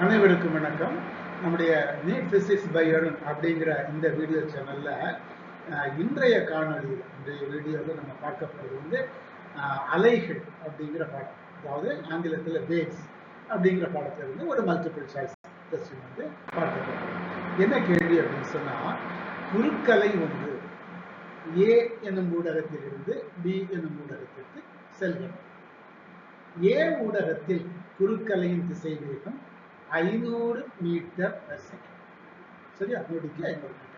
அனைவருக்கும் வணக்கம். நம்முடைய நீட் பிசிக்ஸ் பை அருண் அப்படிங்கிற இந்த வீடியோ சேனல்ல இன்றைய காணொளியில் இன்றைய வீடியோவில் நம்ம பார்க்க வந்து அலைகள் அப்படிங்கிற பாடம் அதாவது ஆங்கிலத்தில் வேவ்ஸ் அப்படிங்கிற பாடத்துல இருந்து ஒரு மல்டிபிள் சாய்ஸ் கொஸ்டின் வந்து பார்க்க என்ன கேள்வி அப்படின்னு சொன்னால் குறுக்கலை ஒன்று ஏ என்னும் ஊடகத்திலிருந்து பி என்னும் ஊடகத்திற்கு செல்கிறது. ஏ ஊடகத்தில் குறுக்கலையின் திசை வேகம் ஐநூறு மீட்டர் பெர் செகண்ட் சரியா? நொடிக்கு ஐநூறு மீட்டர்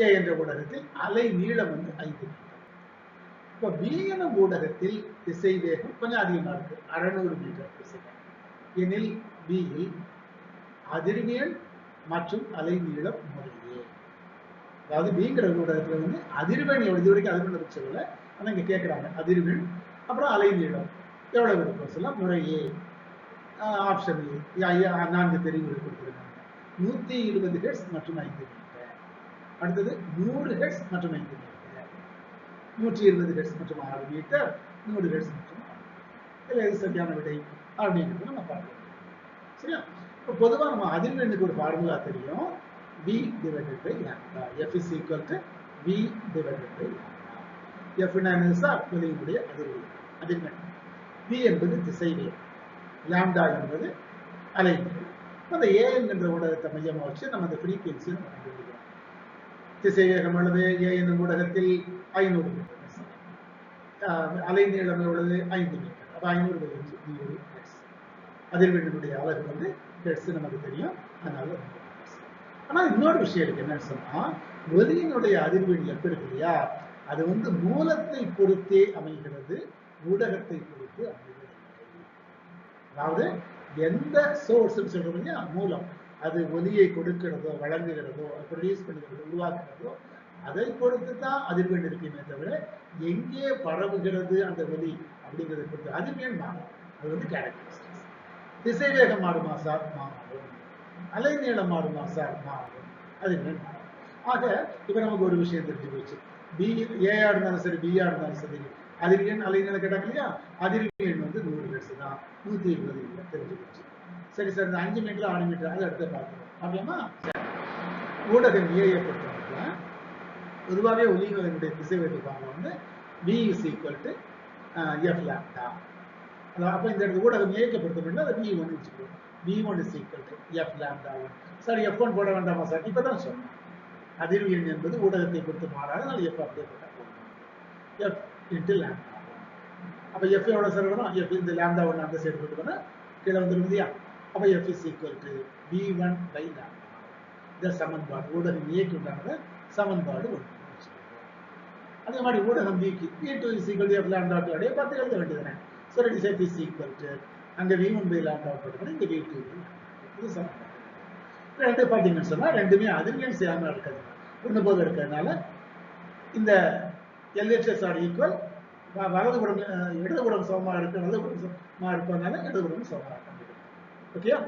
ஏ என்ற ஊடகத்தில் அலை நீளம் வந்து ஐந்து மீட்டர் இப்போ பி எனும் ஊடகத்தில் திசை வேகம் கொஞ்சம் அதிகமா இருக்கு. அறுநூறு மீட்டர் பெர் செகண்ட் எனில் பியில் அதிர்வெண் மற்றும் அலை நீளம் முறையே அதாவது பிங்கிற ஊடகத்துல வந்து அதிர்வெண் இது வரைக்கும் அதிர்வெண் பற்றி சொல்லல. ஆனா இங்க கேட்கறாங்க அதிர்வெண் அப்புறம் அலை நீளம். எவ்வளவு இருக்கும்? சொல்ல முறையே. ஆப்ஷன் நான்கு தெரிவுகள் கொடுத்திருக்காங்க நூத்தி இருபது ஹெட்ஸ் மற்றும் ஐந்து மீட்டர் அடுத்தது நூறு ஹெட்ஸ் மற்றும் ஐந்து மீட்டர் நூற்றி இருபது ஹெட்ஸ் மற்றும் ஆறு மீட்டர் நூறு ஹெட்ஸ் மற்றும் இல்லை இதுல எது சரியான விடை? அப்படிங்கிறது நம்ம பார்க்கலாம். சரியா? இப்போ பொதுவாக நம்ம அதிர்வெண்ணுக்கு ஒரு ஃபார்முலா தெரியும். V divided by lambda F is equal to V divided by lambda F என்னன்னு சார் வெளியினுடைய அதிர்வெண். அதிர்வெண். V என்பது திசைவேகம். லாம்டா என்பது அலை அந்த ஏஎன் என்ற ஊடகத்தை மையமாக வச்சு நம்ம அந்த ஃப்ரீக்வன்சி நம்ம கண்டுபிடிக்கிறோம் திசைவேகம் உள்ளது ஏஎன் ஊடகத்தில் ஐநூறு மீட்டர் அலை நீளம் உள்ளது ஐந்து மீட்டர் அப்போ ஐநூறு பை அதிர்வெண்ணினுடைய அலகு வந்து ஹெர்ட்ஸ் நமக்கு தெரியும். அதனால ஆனால் இன்னொரு விஷயம் இருக்கு. என்னன்னு சொன்னா ஒலியினுடைய அதிர்வெண் எப்படி இருக்கு இல்லையா? அது வந்து மூலத்தை பொறுத்தே அமைகிறது ஊடகத்தை பொறுத்து அமைகிறது. அதாவது எந்த சோர்ஸ் சொல்றோம் இல்லையா? மூலம். அது ஒலியை கொடுக்கிறதோ வழங்குகிறதோ ப்ரொடியூஸ் பண்ணுகிறதோ உருவாக்குறதோ அதை பொறுத்து தான் அதிர்வெண் இருக்குமே தவிர எங்கே பரவுகிறது அந்த ஒலி அப்படிங்கிறத பொறுத்து அதிர்வெண் மாறும். அது வந்து கேரக்டரிஸ்டிக்ஸ் திசைவேகம் மாறுமா? சார் மாறும் அலைநீளம் மாறுமா? சார் மாறும் அதிர்வெண் மாறும். ஆக இப்ப நமக்கு ஒரு விஷயம் தெரிஞ்சு போச்சு. பி ஏஆ இருந்தாலும் சரி பிஆ இருந்தாலும் சரி அதிர்வெண் அலைநீளம் கேட்டாங்க இல்லையா? அதிர்வெண் வந்து நூறு ஹெர்ட்ஸ் தான். நூத்தி இருபது இல்லை தெரிஞ்சு போச்சு சரி சார் இந்த அஞ்சு மீட்டர் ஆறு மீட்டர் அதை அடுத்து பார்க்கணும் அப்படியாமா சரி. ஊடகம் ஏஐ பொறுத்தவரைக்கும் பொதுவாகவே ஒலிகளினுடைய திசை பாகம் வந்து V is equal to F lambda அதான் அப்போ இந்த இடத்துல ஊடகம் ஏஐக்கு பொறுத்தவரைக்கும் அதை வி ஒன் வச்சுக்கோ V one is equal to F lambda one sir F one போட வேண்டாமா சார் இப்போ தான் சொன்னோம் அதிர்வெண் என்பது ஊடகத்தை பொறுத்து மாறாது அதனால எஃப் அப்படியே போட்டால் போடணும் எஃப் இன்ட்டு லேம்டா அப்போ எஃப் எவ்வளோ சார் வரும் எஃப் இந்த லேம்டா ஒன்று அந்த சைடு கொண்டு போனால் கீழே வந்துடும் இல்லையா? அப்போ F is equal to V one by lambda இந்த சமன்பாடு ஊடகம் ஏக்கு உண்டான சமன்பாடு ஒன்று. அதே மாதிரி ஊடகம் பிக்கு B two is equal F lambda two அடைய பார்த்து எழுத வேண்டியதுதானே. ஸோ ரெண்டு சேர்த்து இஸ் ஈக்குவல் டு அங்கே வி ஒன் பை லேம்டா போட்டுக்கணும் இங்கே வி டூ இது சமன்பாடு. ரெண்டு பார்த்தீங்கன்னு சொன்னால் ரெண்டுமே அதிர்வெண் சேராமல் இருக்கிறது. ஒன்று போல இருக்கிறதுனால இந்த எல்ஹெச்எஸ் ஆர் ஈக்குவல் வலதுபுறம் அஹ், இடதுபுறம் சமமாக இருக்கு வலதுபுறம் சமமாக இருப்பதனால இடதுபுறம் சமமாக இருக்க. ஓகேயா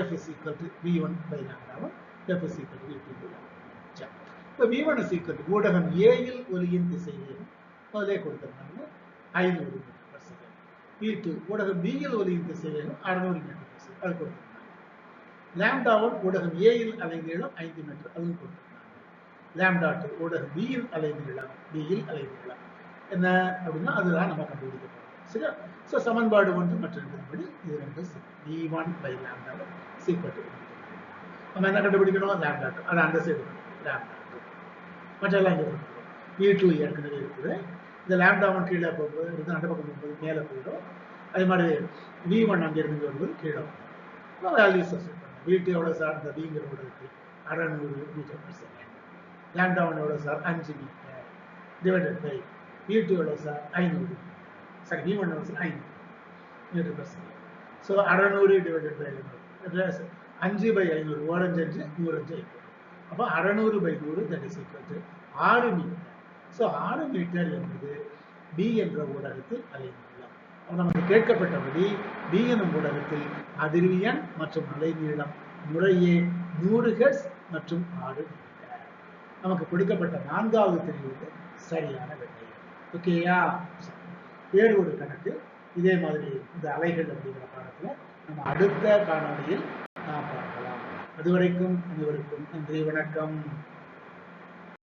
F is equal to V one by லாம்டாவும் F is equal to V two by இப்போ V one is equal to ஊடகம் ஏயில் ஒலியின் திசை வேகம் முதலே கொடுத்துருந்தாங்க. ஐநூறு metre per second V two ஊடகம் பியில் ஒலியின் திசை வேகம் அறுநூறு மீட்டர் பர் செகண்ட் அது கொடுத்துருந்தாங்க. லேம்டாவும் ஊடகம் ஏயில் அலை ஐந்து மீட்டர். அதுவும் கொடுத்துருந்தாங்க. லேம்டா டூ ஊடகம் பியில் அலை நீளம் பியில் அலை நீளம் என்ன அப்படின்னா அதுதான் நம்ம கண்டுபிடிக்க போகிறோம் சரியா? ஸோ சமன்பாடு ஒன்று மற்ற இது ரெண்டு பி ஒன் பை லேம்டாவும் சீக்வல் நம்ம என்ன கண்டுபிடிக்கணும்? லேம்டா டூ அது அந்த சைடு லேம்டா டூ மற்றெல்லாம் இங்கே பி டூ ஏற்கனவே இருக்குது. இந்த லேம்டா ஒன் கீழே போகும்போது இருந்து அந்த பக்கம் போகும்போது மேலே போயிடும். அதே மாதிரி வி ஒன் அங்கே இருந்து வரும்போது கீழே வரும் வேல்யூஸ் சப்ஸ்டிட் பண்ணலாம் எவ்வளோ சார் இந்த விங்கிறோட இருக்குது அறநூறு metre per second lambda sir அஞ்சு metre divided by V sir ஐநூறு. சாரி வி ஒன் சார் ஐநூறு. மீட்டர் பர் செகண்ட் ஸோ அறநூறு டிவைடட் பை ஐநூறு அஞ்சு பை ஐநூறு ஓரஞ்சு அஞ்சு நூறஞ்சு ஐநூறு. அப்போ அறநூறு பை நூறு தட் இஸ் ஈக்குவல் டு ஆறு மீட்டர் ஸோ ஆறு மீட்டர் என்பது பி என்ற ஊடகத்தில் அலைநீளம். நமக்கு கேட்கப்பட்டபடி பி எனும் ஊடகத்தில் அதிர்வியன் மற்றும் அலைநீளம் முறையே நூறு ஹெஸ் மற்றும் ஆறு மீட்டர் நமக்கு கொடுக்கப்பட்ட நான்காவது தெரிவுக்கு சரியான விடை ஓகேயா வேறு ஒரு கணக்கு. இதே மாதிரி இந்த அலைகள் அப்படிங்கிற பாடத்துல நம்ம அடுத்த காணொளியில் நாம் பார்க்கலாம். அதுவரைக்கும் அனைவருக்கும் நன்றி வணக்கம்.